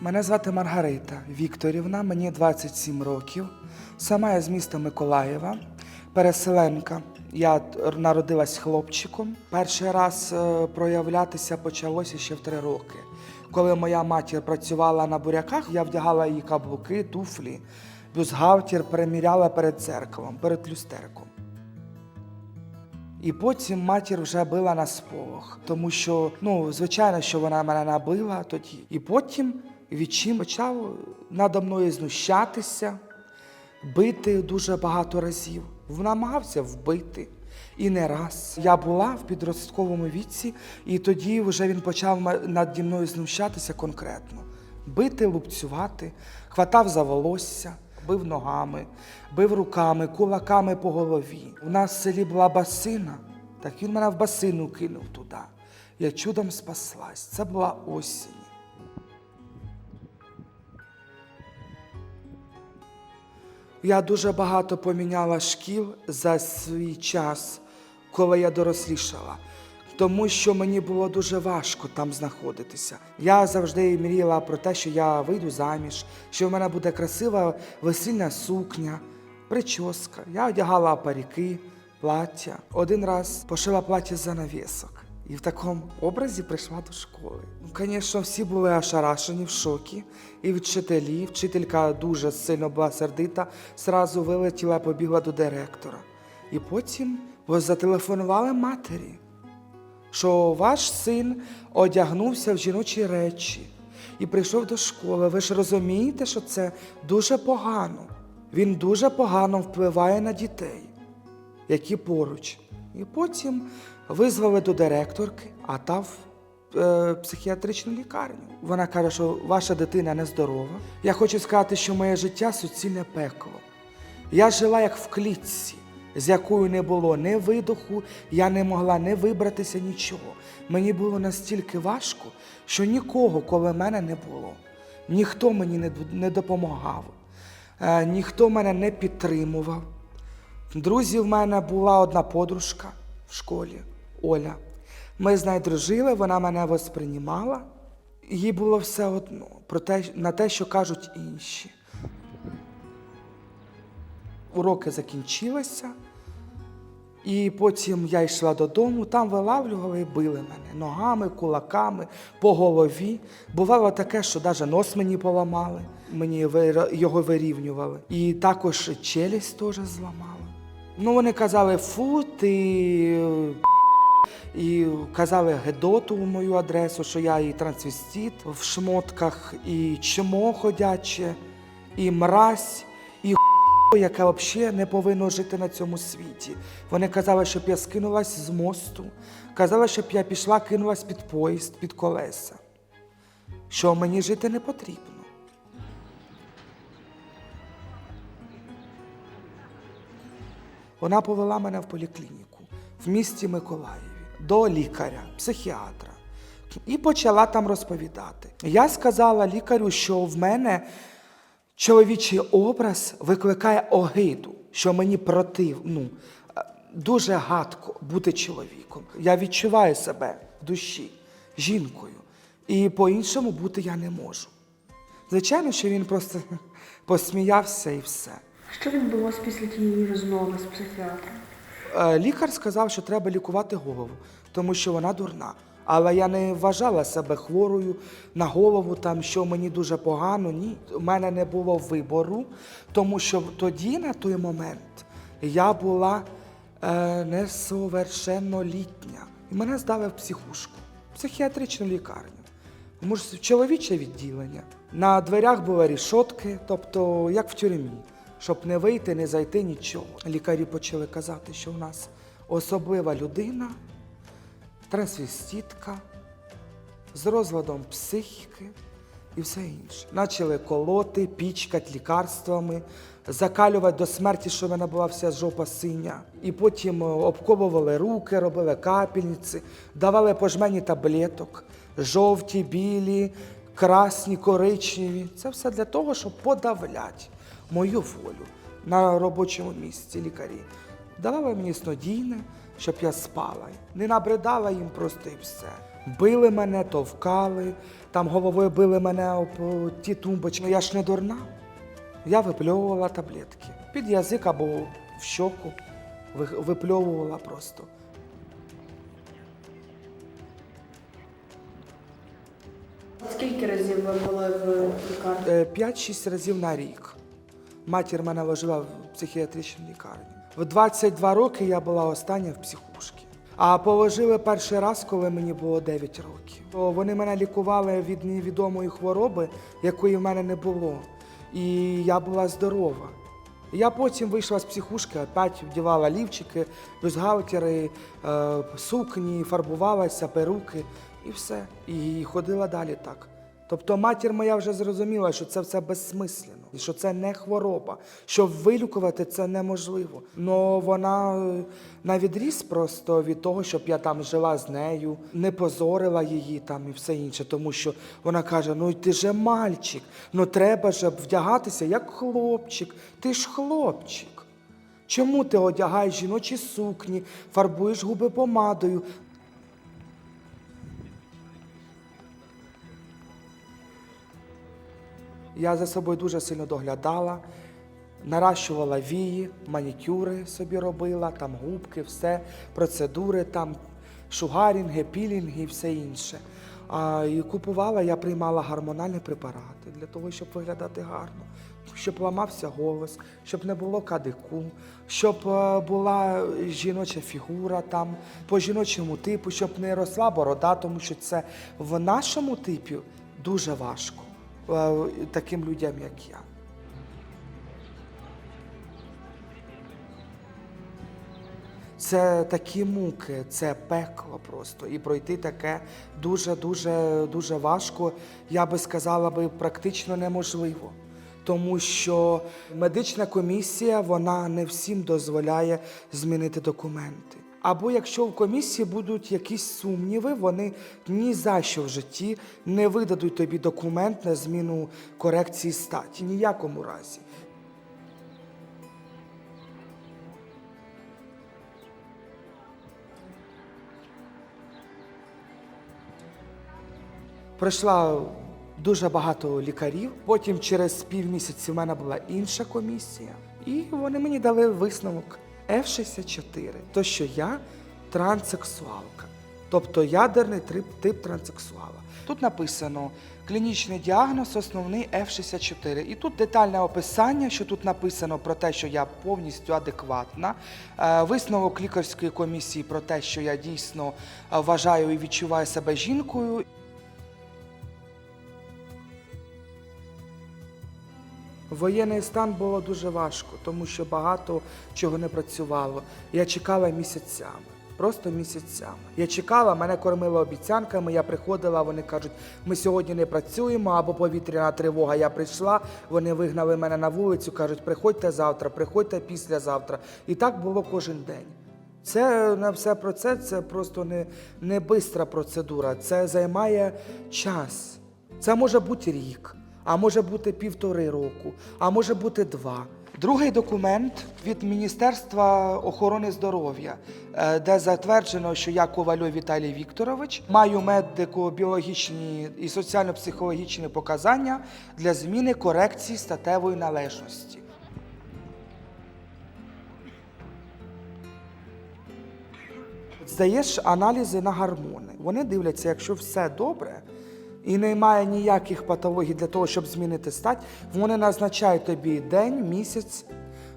Мене звати Маргарита Вікторівна, мені 27 років. Сама я з міста Миколаєва, переселенка. Я народилась хлопчиком. Перший раз е, проявлятися почалося ще в три роки. Коли моя матір працювала на буряках, я вдягала її каблуки, туфлі, бюстгальтер переміряла перед дзеркалом, перед люстерком. І потім матір вже била на сполох, тому що, ну, звичайно, що вона мене набила тоді. І потім відчим почав надо мною знущатися, бити дуже багато разів. Намагався вбити. І не раз. Я була в підростковому віці, і тоді вже він почав наді мною знущатися конкретно. Бити, лупцювати, хватав за волосся, бив ногами, бив руками, кулаками по голові. У нас в селі була басина, так він мене в басину кинув туди. Я чудом спаслась. Це була осінь. Я дуже багато поміняла шкіл за свій час, коли я дорослішала, тому що мені було дуже важко там знаходитися. Я завжди мріяла про те, що я вийду заміж, що в мене буде красива весільна сукня, прическа. Я одягала паріки, плаття. Один раз пошила плаття з занавісок. І в такому образі прийшла до школи. Ну, звісно, всі були ошарашені в шокі. І вчителі, вчителька дуже сильно була сердита, зразу вилетіла, побігла до директора. І потім зателефонували матері, що ваш син одягнувся в жіночі речі і прийшов до школи. Ви ж розумієте, що це дуже погано. Він дуже погано впливає на дітей які поруч. І потім визвали до директорки, а та в е, психіатричну лікарню. Вона каже, що ваша дитина нездорова. Я хочу сказати, що моє життя суцільне пекло. Я жила як в клітці, з якою не було ні видоху, я не могла не вибратися нічого. Мені було настільки важко, що нікого коло мене не було. Ніхто мені не, допомагав, е, ніхто мене не підтримував. Друзі, в мене була одна подружка в школі Оля. Ми з нею дружили, вона мене восприймала. Їй було все одно про те, на те, що кажуть інші. Уроки закінчилися, і потім я йшла додому, там вилавлювали і били мене ногами, кулаками, по голові. Бувало таке, що навіть нос мені поламали, мені його вирівнювали. І також челюсть теж зламали. Ну, вони казали, фу, ти. І казали гедоту в мою адресу, що я і трансвестит в шмотках, і чмо ходяче, і мразь, і хуй, яке взагалі не повинно жити на цьому світі. Вони казали, щоб я скинулась з мосту, казали, щоб я пішла, кинулась під поїзд, під колеса, що мені жити не потрібно. Вона повела мене в поліклініку в місті Миколаєві до лікаря, психіатра, і почала там розповідати. Я сказала лікарю, що в мене чоловічий образ викликає огиду, що мені против, ну, дуже гадко бути чоловіком. Я відчуваю себе в душі жінкою, і по-іншому бути я не можу. Звичайно, що він просто посміявся і все. Що відбулося після тієї розмови з психіатром? Е, Лікар сказав, що треба лікувати голову, тому що вона дурна. Але я не вважала себе хворою на голову, там що мені дуже погано. Ні, у мене не було вибору, тому що тоді, на той момент, я була е, несовершеннолітня. І мене здали в психушку, психіатричну лікарню. Може, чоловіче відділення. На дверях були рішотки, тобто як в тюрмі, щоб не вийти, не зайти нічого. Лікарі почали казати, що в нас особлива людина, трансвеститка, з розладом психіки і все інше. Почали колоти, пічкати лікарствами, закалювати до смерті, що в мене була вся жопа синя. І потім е, обковували руки, робили капельниці, давали пожмені таблеток, жовті, білі, красні, коричневі. Це все для того, щоб подавляти мою волю на робочому місці лікарі. Давали мені снодійне, щоб я спала. Не набридала їм просто і все. Били мене, товкали, там головою били мене об ті тумбочки. Я ж не дурна. Я випльовувала таблетки. Під язик або в щоку випльовувала просто. Скільки разів ви були в лікарні? Е, 5-6 разів на рік. Матір мене ложила в психіатричній лікарні. В 22 роки я була остання в психушці. А положили перший раз, коли мені було 9 років. То Вони мене лікували від невідомої хвороби, якої в мене не було. І я була здорова. Я потім вийшла з психушки, опять вдівала лівчики, бюстгальтери, е, сукні, фарбувалася, перуки і все. І ходила далі так. Тобто матір моя вже зрозуміла, що це все безсмислено, і що це не хвороба, що вилікувати це неможливо. Но вона е, на відріз просто від того, щоб я там жила з нею, не позорила її там і все інше, тому що вона каже: ну ти же мальчик, ну треба ж вдягатися як хлопчик, ти ж хлопчик. Чому ти одягаєш жіночі сукні, фарбуєш губи помадою? Я за собою дуже сильно доглядала, наращувала вії, манікюри собі робила, там губки, все, процедури, там шугарінги, пілінги і все інше. А, і купувала, я приймала гормональні препарати для того, щоб виглядати гарно, щоб ламався голос, щоб не було кадику, щоб е, була жіноча фігура там по жіночому типу, щоб не росла борода, тому що це в нашому типі дуже важко таким людям, як я. Це такі муки, це пекло просто. І пройти таке дуже, дуже, дуже важко. Я би сказала би практично неможливо. Тому що медична комісія вона не всім дозволяє змінити документи. Або якщо в комісії будуть якісь сумніви, вони ні за що в житті не видадуть тобі документ на зміну корекції статі. Ніякому разі. Пройшла дуже багато лікарів. Потім через півмісяці в мене була інша комісія, і вони мені дали висновок F64, то що я транссексуалка, тобто ядерний тип, транссексуала. Тут написано клінічний діагноз, основний F64. І тут детальне описання, що тут написано про те, що я повністю адекватна. Е, Висновок лікарської комісії про те, що я дійсно е, вважаю і відчуваю себе жінкою. Воєнний стан було дуже важко, тому що багато чого не працювало. Я чекала місяцями, просто місяцями. Я чекала, мене кормили обіцянками. Я приходила, вони кажуть, ми сьогодні не працюємо, або повітряна тривога. Я прийшла, вони вигнали мене на вулицю, кажуть, приходьте завтра, приходьте післязавтра. І так було кожен день. Це на все про це це просто не, не бистра процедура. Це займає час. Це може бути рік, а може бути півтори року, а може бути два. Другий документ від Міністерства охорони здоров'я, е, де затверджено, що я Ковальов Віталій Вікторович маю медико-біологічні і соціально-психологічні показання для зміни корекції статевої належності. Здаєш аналізи на гормони. Вони дивляться, якщо все добре і немає ніяких патологій для того, щоб змінити стать, вони назначають тобі день, місяць,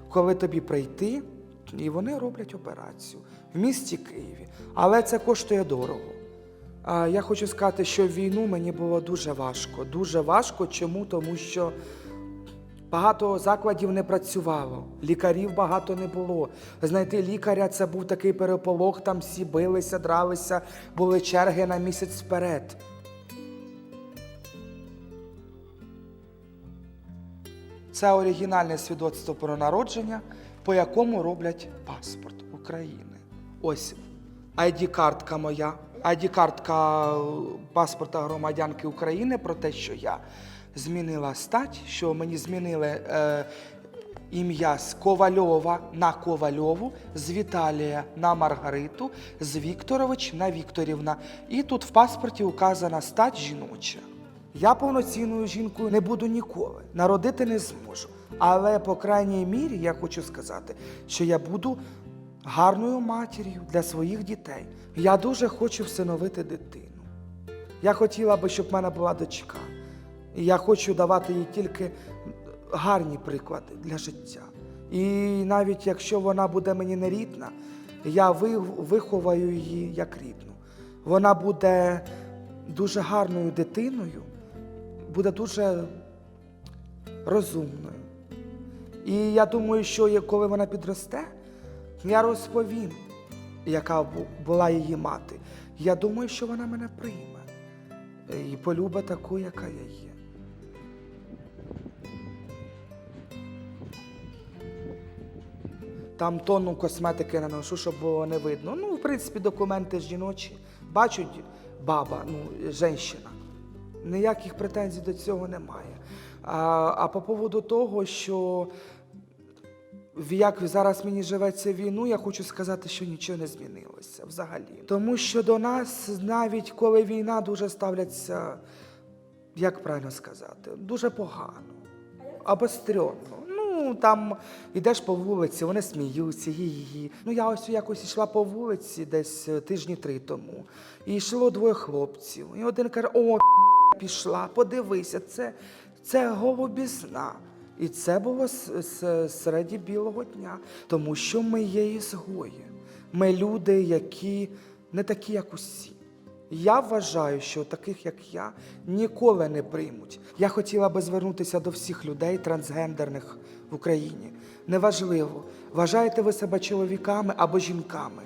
коли тобі прийти, і вони роблять операцію в місті Києві. Але це коштує дорого. Я хочу сказати, що війну мені було дуже важко. Дуже важко. Чому? Тому що Багато закладів не працювало, лікарів багато не було. Знайти лікаря це був такий переполох, там всі билися, дралися, були черги на місяць вперед. Це оригінальне свідоцтво про народження, по якому роблять паспорт України. Ось ID-картка моя, ID-картка е, паспорта громадянки України про те, що я змінила стать, що мені змінили е, ім'я з Ковальова на Ковальову, з Віталія на Маргариту, з Вікторович на Вікторівна. І тут в паспорті указана стать жіноча. Я повноцінною жінкою не буду ніколи, народити не зможу. Але, по крайній мірі, я хочу сказати, що я буду гарною матір'ю для своїх дітей. Я дуже хочу всиновити дитину. Я хотіла би, щоб в мене була дочка. І я хочу давати їй тільки гарні приклади для життя. І навіть якщо вона буде мені не рідна, я виховаю її як рідну. Вона буде дуже гарною дитиною, буде дуже розумною. І я думаю, що коли вона підросте, я розповім, яка була її мати. Я думаю, що вона мене прийме і полюбить таку, яка я є. Там тонну косметики наношу, щоб було не видно. Ну, в принципі, документи жіночі. Бачать баба, ну, жінщина. Ніяких претензій до цього немає. А, а по поводу того, що як зараз мені живеться війну, я хочу сказати, що нічого не змінилося взагалі. Тому що до нас, навіть коли війна, дуже ставляться, як правильно сказати, дуже погано, обострено. Ну, там йдеш по вулиці, вони сміються, гі-гі-гі. Ну, я ось якось йшла по вулиці десь е, тижні три тому. І йшло двоє хлопців. І один каже: о, пішла, подивися, це, це голубізна. І це було с- с- середі білого дня, тому що ми є ізгої. Ми люди, які не такі, як усі. Я вважаю, що таких, як я, ніколи не приймуть. Я хотіла би звернутися до всіх людей трансгендерних в Україні. Неважливо, вважаєте ви себе чоловіками або жінками.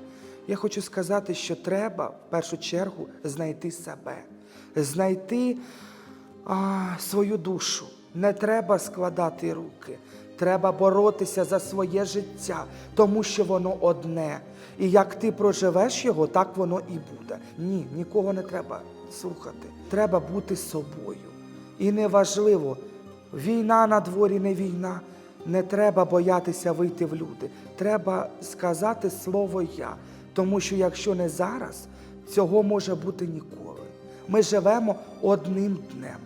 Я хочу сказати, що треба в першу чергу знайти себе, знайти а, свою душу. Не треба складати руки. Треба боротися за своє життя, тому що воно одне. І як ти проживеш його, так воно і буде. Ні, нікого не треба слухати. Треба бути собою. І неважливо, війна на дворі, не війна. Не треба боятися вийти в люди. Треба сказати слово я. Тому що якщо не зараз, цього може бути ніколи. Ми живемо одним днем.